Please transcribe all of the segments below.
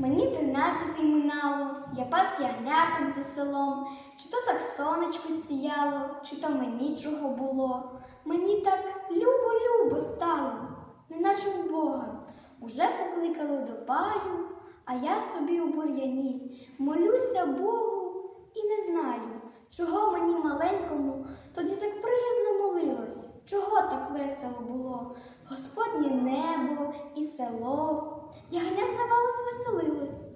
Мені тринадцятий минало, я пас ягняток за селом, чи то так сонечко сіяло, чи то мені чого було. Мені так любо-любо стало, неначе у Бога. Уже покликали до паю, а я собі у бур'яні. Молюся Богу і не знаю, чого мені маленькому тоді так приязно молилось, чого так весело було. Господнє небо і село. Ягня, здавалось, веселилось,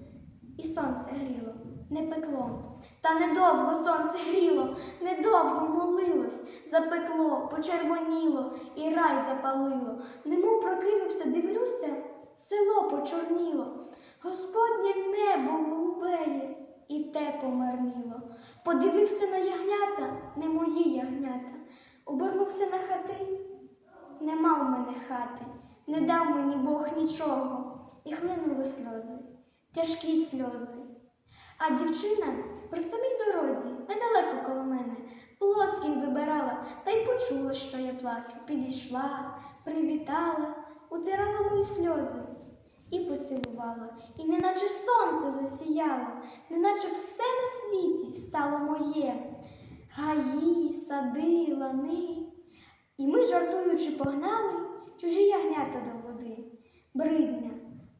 і сонце гріло, не пекло. Та недовго сонце гріло, недовго молилось, запекло, почервоніло і рай запалило. Немов прокинувся, дивлюся, село почорніло. Господнє небо голубеє, і те помарніло. Подивився на ягнята, не мої ягнята, обернувся на хати, нема у мене хати, не дав мені Бог нічого, і хлинули сльози, тяжкі сльози. А дівчина при самій дорозі, недалеко коло мене, плоскінь вибирала та й почула, що я плачу. Підійшла, привітала, утирала мої сльози і поцілувала, і неначе сонце засіяло, неначе все на світі стало моє. Гаї, сади, лани. І ми, жартуючи, погнали чужі ягнята до води. Бридня,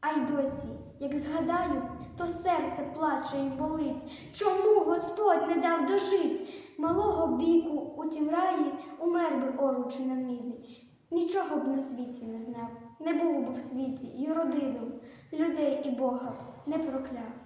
а й досі, як згадаю, то серце плаче і болить. Чому Господь не дав дожить? Малого віку у тім раї умер би оручи на ниві. Нічого б на світі не знав, не був би в світі й родину, людей і Бога не прокляв.